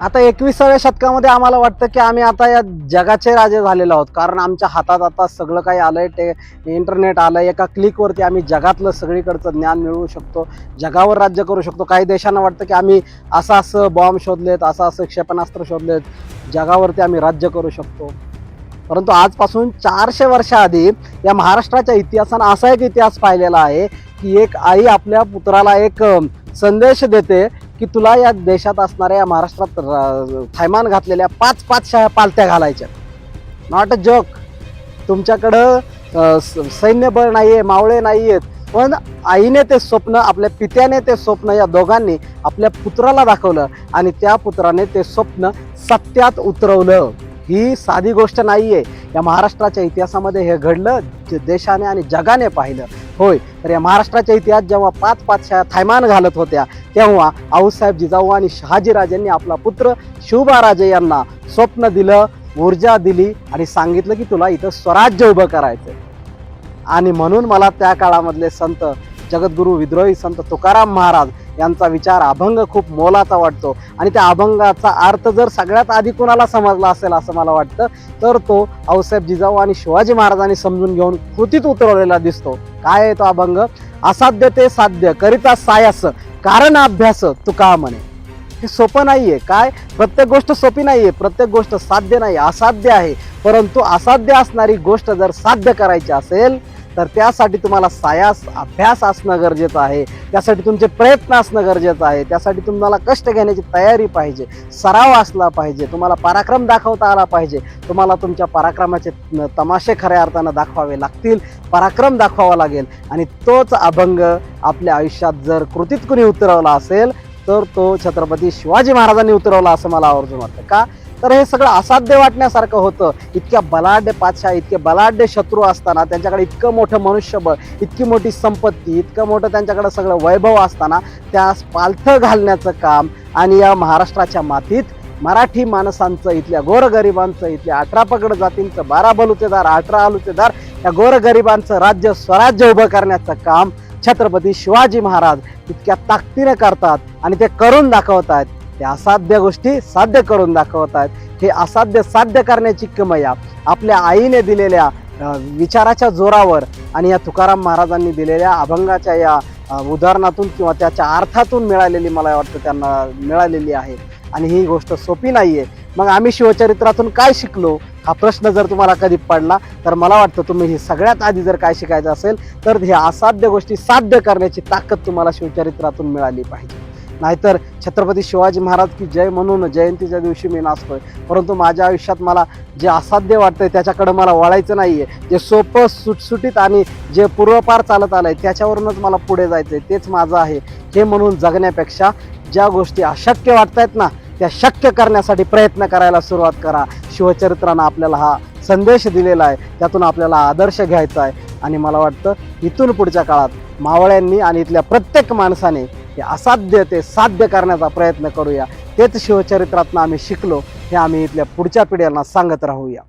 आता एकविसाव्या शतकामध्ये आम्हाला वाटतं की आम्ही आता या जगाचे राजे झालेलो आहोत. कारण आमच्या हातात आता सगळं काही आलंय ते इंटरनेट आलंय एका क्लिकवरती आम्ही जगातलं सगळीकडचं ज्ञान मिळवू शकतो जगावर राज्य करू शकतो. काही देशांना वाटतं की आम्ही असं असं बॉम्ब शोधलेत असं असं क्षेपणास्त्र शोधलेत. जगावरती आम्ही राज्य करू शकतो. परंतु आजपासून चारशे वर्षाआधी या महाराष्ट्राच्या इतिहासानं असा एक इतिहास पाहिलेला आहे की एक आई आपल्या पुत्राला एक संदेश देते की तुला या देशात असणाऱ्या या महाराष्ट्रात र- थैमान घातलेल्या पाच पाच शाळा पालत्या घालायच्या नॉट अ जोक तुमच्याकडं स- सैन्यबळ नाही आहे मावळे नाही आहेत पण आईने ते स्वप्न आपल्या पित्याने ते स्वप्न या दोघांनी आपल्या पुत्राला दाखवलं आणि त्या पुत्राने ते स्वप्न सत्यात उतरवलं. ही साधी गोष्ट नाही आहे या महाराष्ट्राच्या इतिहासामध्ये हे घडलं देशाने आणि जगाने पाहिलं. होय. तर या महाराष्ट्राच्या इतिहास जेव्हा पाच पाच शाळा थैमान घालत होत्या तेव्हा आऊसाहेब जिजाऊ आणि शहाजीराजांनी आपला पुत्र शिवबाराजे यांना स्वप्न दिलं ऊर्जा दिली आणि सांगितलं की तुला इथं स्वराज्य उभं करायचं आणि म्हणून मला त्या काळामधले संत जगद्गुरू विद्रोही संत तुकाराम महाराज यांचा विचार अभंग खूप मोलाचा वाटतो. आणि त्या अभंगाचा अर्थ जर सगळ्यात आधी कुणाला समजला असेल असं मला वाटतं तर तो औसाहेब जिजाऊ आणि शिवाजी महाराजांनी समजून घेऊन कृतीत उतरवलेला दिसतो. काय आहे तो अभंग? असाध्य ते साध्य करिता सायस कारण अभ्यास तुका म्हणे. हे सोपं नाहीये. काय? प्रत्येक गोष्ट सोपी नाहीये. प्रत्येक गोष्ट साध्य नाही असाध्य आहे. परंतु असाध्य असणारी गोष्ट जर साध्य करायची असेल तर त्यासाठी तुम्हाला सायास अभ्यास असणं गरजेचं आहे. त्यासाठी तुमचे प्रयत्न असणं गरजेचं आहे. त्यासाठी तुम्हाला कष्ट घेण्याची तयारी पाहिजे. सराव असला पाहिजे. तुम्हाला पराक्रम दाखवता आला पाहिजे. तुम्हाला तुमच्या पराक्रमाचे तमाशे खऱ्या अर्थानं दाखवावे लागतील. पराक्रम दाखवावा लागेल. आणि तोच अभंग आपल्या आयुष्यात जर कृतीत कुणी उतरवला असेल तर तो छत्रपती शिवाजी महाराजांनी उतरवला असं मला आवर्जून वाटतं. का? तर हे सगळं असाध्य वाटण्यासारखं होतं. इतक्या बलाढ्य पाचशा इतके बलाढ्य शत्रू असताना त्यांच्याकडे इतकं मोठं मनुष्यबळ इतकी मोठी संपत्ती इतकं मोठं त्यांच्याकडे सगळं वैभव असताना त्यास पालथं घालण्याचं काम आणि या महाराष्ट्राच्या मातीत मराठी माणसांचं इथल्या गोरगरिबांचं इथल्या अठरा पगड जातींचं बारा बलुतेदार अठरा आलुतेदार या गोरगरिबांचं राज्य स्वराज्य उभं करण्याचं काम छत्रपती शिवाजी महाराज इतक्या ताकदीने करतात आणि ते करून दाखवत आहेत ते असाध्य गोष्टी साध्य करून दाखवत आहेत. हे असाध्य साध्य करण्याची किमया आपल्या आईने दिलेल्या विचाराच्या जोरावर आणि या तुकाराम महाराजांनी दिलेल्या अभंगाच्या या उदाहरणातून किंवा त्याच्या अर्थातून मिळालेली मला वाटतं त्यांना मिळालेली आहे. आणि ही गोष्ट सोपी नाही आहे मग आम्ही शिवचरित्रातून काय शिकलो? हा प्रश्न जर तुम्हाला कधी पडला तर मला वाटतं तुम्ही हे सगळ्यात आधी जर काय शिकायचं असेल तर हे असाध्य गोष्टी साध्य करण्याची ताकद तुम्हाला शिवचरित्रातून मिळाली पाहिजे. नाहीतर छत्रपती शिवाजी महाराज की जय म्हणून जयंतीच्या दिवशी मी नाचतोय. परंतु माझ्या आयुष्यात मला जे असाध्य वाटतंय त्याच्याकडे मला वळायचं नाहीये. जे सोपं सुटसुटीत आणि जे पूर्वपार चालत आलंय त्याच्यावरूनच मला पुढे जायचंय. तेच माझं आहे. हे म्हणून जगण्यापेक्षा ज्या गोष्टी अशक्य वाटतायत ना त्या शक्य करण्यासाठी प्रयत्न करायला सुरुवात करा. शिवचरित्रानं आपल्याला हा संदेश दिलेला आहे. त्यातून आपल्याला आदर्श घ्यायचा आहे. आणि मला वाटतं इथून पुढच्या काळात मावळ्यांनी आणि इथल्या प्रत्येक माणसाने हे असाध्य ते साध्य करण्याचा प्रयत्न करूया. तेच शिवचरित्रातनं आम्ही शिकलो. हे आम्ही इथल्या पुढच्या पिढ्यांना सांगत राहूया.